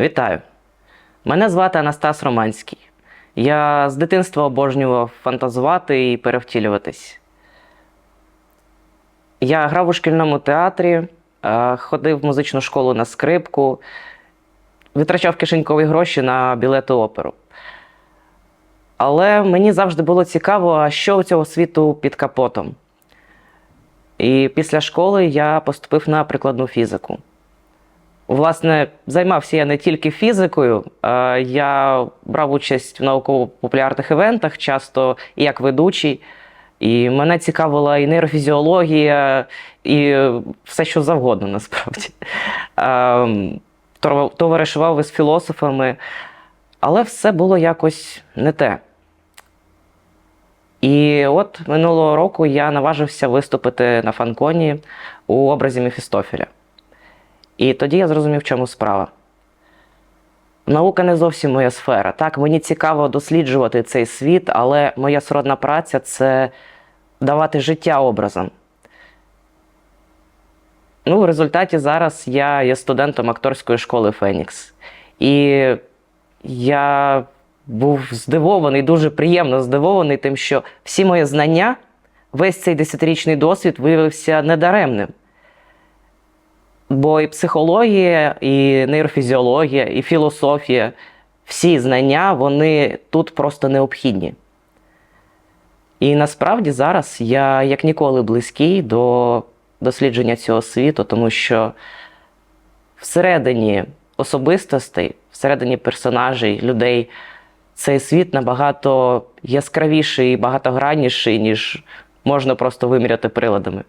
Вітаю! Мене звати Анастас Романський. Я з дитинства обожнював фантазувати і перевтілюватись. Я грав у шкільному театрі, е, ходив в музичну школу на скрипку, витрачав кишенькові гроші на білети оперу. Але мені завжди було цікаво, а що у цього світу під капотом. І після школи я поступив на прикладну фізику. Власне, займався я не тільки фізикою, я брав участь в науково-популярних івентах, часто як ведучий. І мене цікавила і нейрофізіологія, і все, що завгодно, насправді. Ем, Товаришував із філософами, але все було якось не те. І от минулого року я наважився виступити на фанконі у образі Мефістофеля. І тоді я зрозумів, в чому справа. Наука не зовсім моя сфера. Так, мені цікаво досліджувати цей світ, але моя сродна праця це давати життя образам. Ну, в результаті зараз я є студентом акторської школи Фенікс. І я був здивований, дуже приємно здивований тим, що всі мої знання, весь цей десятирічний досвід виявився недаремним. Бо і психологія, і нейрофізіологія, і філософія, всі знання, вони тут просто необхідні. І насправді зараз я як ніколи близький до дослідження цього світу, тому що всередині особистостей, всередині персонажей, людей, цей світ набагато яскравіший і багатогранніший, ніж можна просто виміряти приладами.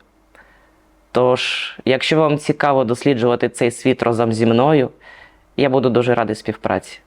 Тож, якщо вам цікаво досліджувати цей світ разом зі мною, я буду дуже радий співпраці.